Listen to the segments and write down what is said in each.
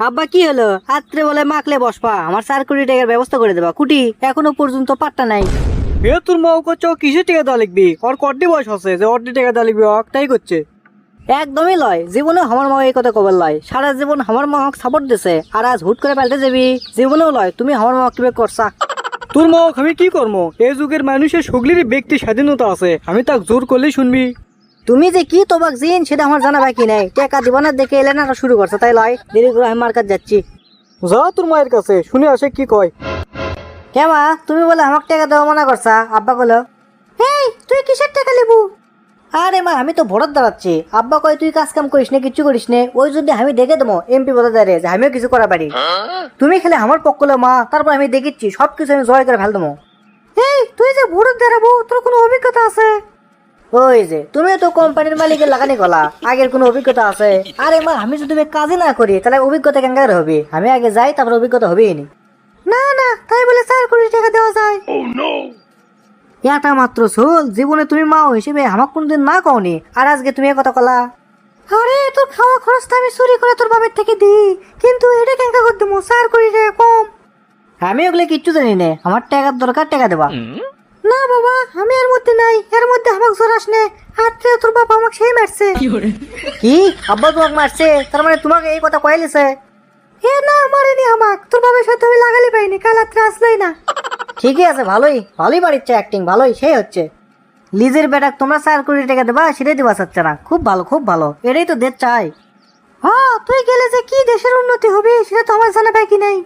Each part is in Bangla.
আব্বা কি হলো? রাত্রে বলে মাখলে বসপা আমার চার কোটি টাকার ব্যবস্থা করে দেবা। কুটি এখনও পর্যন্ত পাট্টা নাই। এ তোর মা করছে কিসের টাকা দেওয়া লিখবি? ওর কটি বয়স আছে যে অর্ধি টাকা দেওয়া লিখবি তাই করছে। একদমই লয়। জীবনে আমার মা এই কথা কবার লয়? সারা জীবন আমার মা সাপোর্ট দিছে আর আজ হুট করে পাল্টে যাবি জীবনেও লয় তুমি আমার মা কীভাবে করছা? তোর মা আমি কি করব এই যুগের মানুষের সগলিরই ব্যক্তি স্বাধীনতা আছে আমি তাক জোর করলেই শুনবি। তুমি যে কি তোবাক জিন সেটা আমার জানা বাকি নাই। টেকা দিব না দেখে এলে না শুরু করছে তাই লয়। দেরি করে আমি মার্কাত যাচ্ছি। যা তোর মায়ের কাছে শুনে আসে কি কয়। কেমা তুমি বলে আমাকে টাকা দেওয়া মানা করছা আব্বা বলো হেই তুই কিসের টাকা লেবু? আরে মা আমি তো ভোটার দাঁড়াচ্ছি। আব্বা কয় তুই কাজ কাম করিস না কিচ্ছু করিস না ওই যদি আমি দেখে দেবো এমপি বলে দাঁড়িয়ে যে আমিও কিছু করা পারি। তুমি খেলে আমার পক্ষ লো মা তারপর আমি দেখিচ্ছি সব কিছু আমি জয় করে ফেল দেবো। এই তুই যে ভোটার দাঁড়াবো তোর কোনো অভিজ্ঞতা আছে? ওই যে তুমি তো কোম্পানির মালিকের লাগানি গলা আগের কোনো অভিজ্ঞতা আছে? আরে মা আমি যদি কাজে না করি তাহলে অভিজ্ঞতা কেন হবে? আমি আগে যাই তারপর অভিজ্ঞতা হবেই নি। না না তাই বলে চার কোটি টাকা দেওয়া যায়। এটা মাত্র সোল জীবনে তুমি মা হিসেবে আমাকে কোনদিন মা কওনি আর আজকে তুমি কথা কলা। আরে তোর খাওয়া খরচটা আমি চুরি করে তোর বাবার থেকে দিই কিন্তু এটা কেন করে দেবো চার কোটি টাকা কম। আমি ওগুলো কিচ্ছু জানি না আমার টাকার দরকার টাকা দেবা। না বাবা আমি এর মধ্যে নাই। এর মধ্যে আমাকে জোরাস নে আত্রে তোর বাবা আমাকে সেই মারছে। কি আব্বা তোমাকে মারছে? তার মানে তোমাকে এই কথা কইলেছে এ না মারেনি আমাক। তোর বাবার সাথে আমি লাগালি পাইনি কাল রাত্রে আসলাই না। ঠিকই আছে ভালোই। ভালোই বাড়িচ্ছে অ্যাক্টিং ভালোই। সেই হচ্ছে। লিজের বেটাক তোমরা চার কোটি টাকা দেবা সেটাই দিবা চাচ্ছে না। খুব ভালো খুব ভালো। এটাই তো দেশ চাই। হ্যাঁ তুই গেলে যে কি দেশের উন্নতি হবে সেটা তো আমার জানা বাকি নাই।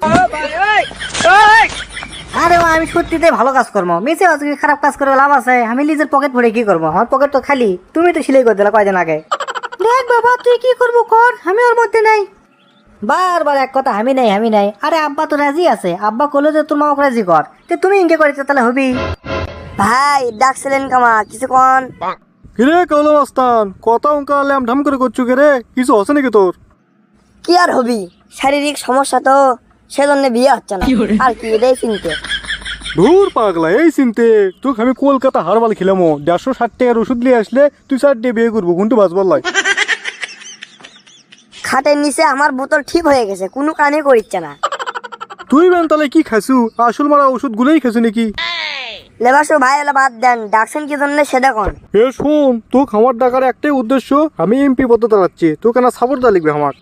আরে আমি সত্যিতে ভালো কাজ করব। মিশে আজকে খারাপ কাজ করে লাভ আছে। আমি নিজের পকেট ভরে কি করব? আমার পকেট তো খালি। তুমি তো সিলাই করে দিলা কয়দিন আগে। দেখ বাবা তুই কি করব কর? আমি ওর মধ্যে নাই। বারবার এক কথা আমি নাই আমি নাই। আরে আব্বা তো রাজি আছে। আব্বা কলো যে তোর মামাকে রাজি কর। তে তুমি ইনকে করেছে তাহলে হবি। ভাই ডাকছিলেন কামা কিছু কন? কিরে কলম আস্তান কথা অঙ্কা ল্যাম ঢাম করে করছু কে রে? কিছু আছে নাকি তোর? কি আর হবি? শারীরিক সমস্যা তো। সেজন্য বিয়ে হচ্ছে না। আর কি এটাই চিনতে। ধুর পাগলা এই চিনতে। তোকে আমি কলকাতা হারবাল খেলামো। দেড়শো ষাট টাকার ওষুধ নিয়ে আসলে তুই চার দিয়ে বিয়ে করব কোনটু বাজবার লাই। খাটের নিচে আমার বোতল ঠিক হয়ে গেছে কোনো কানে করিচ্ছে না। তুই বেন তাহলে কি খাসু আসল মারা ওষুধ গুলোই খাসু নাকি লেবাসো ভাই এলা বাদ দেন ডাকছেন কি জন্য সে দেখুন এ শোন তোকে আমার ডাকার একটাই উদ্দেশ্য আমি এমপি পদ দাঁড়াচ্ছি। তোকে না সাপোর্ট দা লিখবে আমার।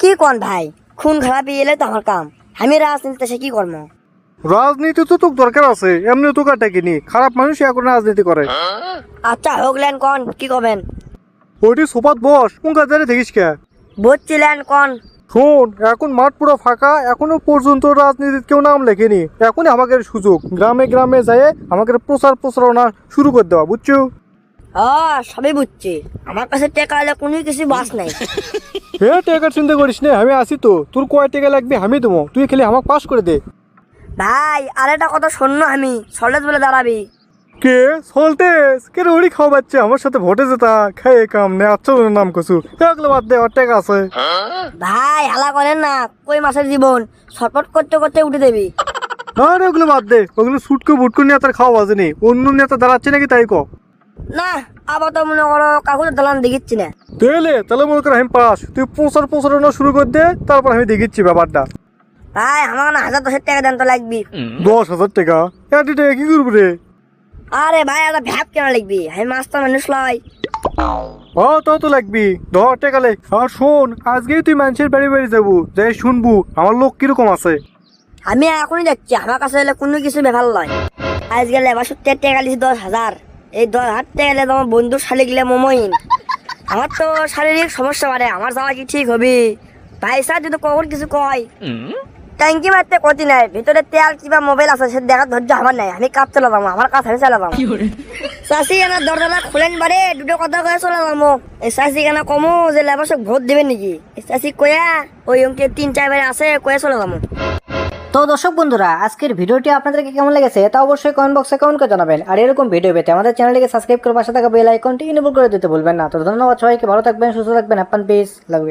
কি কন ভাই? খুন খারাপি এলে তো আমার কাম। আমি রাজনীতিতে সে কি করব? রাজনীতি তো তোর দরকার আছে এমনি তোকে ডাকিনি খারাপ মানুষ এখন রাজনীতি করে। আচ্ছা হোকলেন কন কি করবেন? ওইটি সোপাত বস কোন কাজে দেখিস কে? বুঝছিলেন কন। শোন এখন মাঠ পুরো ফাঁকা এখনও পর্যন্ত রাজনীতির কেউ নাম লেখেনি। এখনই আমাকে সুযোগ গ্রামে গ্রামে যায় আমাকে প্রচার প্রচারণা শুরু করে দেওয়া বুঝছ? সবই বুঝছি। আমার কাছে টাকা হলে কোনো কিছু বাস নাই। হে টাকার চিন্তা করিস না আমি আসি তো। তোর কয় টাকা লাগবে আমি দেবো। তুই খেলে আমাকে পাস করে দে। ভাই আর একটা কথা শূন্য আমি। সলেজ বলে দাঁড়াবি। কে? সলতেস কে রে ওরি খাওয়া বাচ্চা? আমার সাথে ভোটে যেতা খাই কাম নে আচ্ছা ওর নাম কছু একলে বাদ দে ওর টাকা আছে। ভাই হালা করেন না কই মাসের জীবন? ছটপট করতে করতে উঠে দেবি। না রে ওগুলো বাদ দে ওগুলো সুটকো বুটকো নিয়ে তার খাওয়া বাজেনি অন্য নিয়ে নেতা দাঁড়াচ্ছে নাকি তাই ক? না আবার তো মনে করো কাকুর দালান দেখিচ্ছি না। তেলে তাহলে মনে কর আমি পাস। তুই প্রচার প্রচারণা শুরু করে দে তারপর আমি দেখিচ্ছি ব্যাপারটা। ভাই আমার না হাজার দশের টাকা দেন তো লাগবি। দশ হাজার টাকা? এত টাকা কি করব রে? আরে ভাই একটা ভ্যাপ কেন লিখবি আমি মাস্তা মানুষ লয়। ও তো তো লাগবি। দশ টাকা লে আর শোন আজকেই তুই মানুষের বাড়ি বাড়ি যাব। যাই শুনবু আমার লোক কীরকম আছে? আমি এখনই যাচ্ছি আমার কাছে হলে কোনো কিছু ব্যাপার নয় আজকে লেবার সত্যি টাকা লিখি দশ হাজার। এই হাজার টাকা তোমার বন্ধু শালি গেলে মোমইন। আমার তো শারীরিক সমস্যা বাড়ে আমার যাওয়া কি ঠিক হবে? ভাই স্যার যদি কখন কিছু কয়? ট্যাঙ্কি মারতে কতি নাই ভিতরে তেল কিবা মোবাইল আছে সে দেখার ধৈর্য আমার নাই আমি কাপ চলে যাব আমার কাছে আমি চলে যাব চাষি এনা দরজাটা খুলেন বারে দুটো কথা কয়ে চলে যাব এই চাষি কেনা কমো যে লেবাসক ভোট দিবেন নাকি? এই চাষি কয়া ওই অঙ্কে তিন চার বারে আছে কয়ে চলে যাব তো দর্শক বন্ধুরা, আজকের ভিডিওটি আপনাদেরকে কেমন লেগেছে তা অবশ্যই কমেন্ট বক্সে কমেন্ট করে জানাবেন। আর এরকম ভিডিও পেতে আমাদের চ্যানেলটিকে সাবস্ক্রাইব করে পাশে থাকা বেল আইকনটি ইনেবল করে দিতে ভুলবেন না। তো ধন্যবাদ সবাইকে, ভালো থাকবেন, সুস্থ থাকবেন হ্যাপান পিস লাভ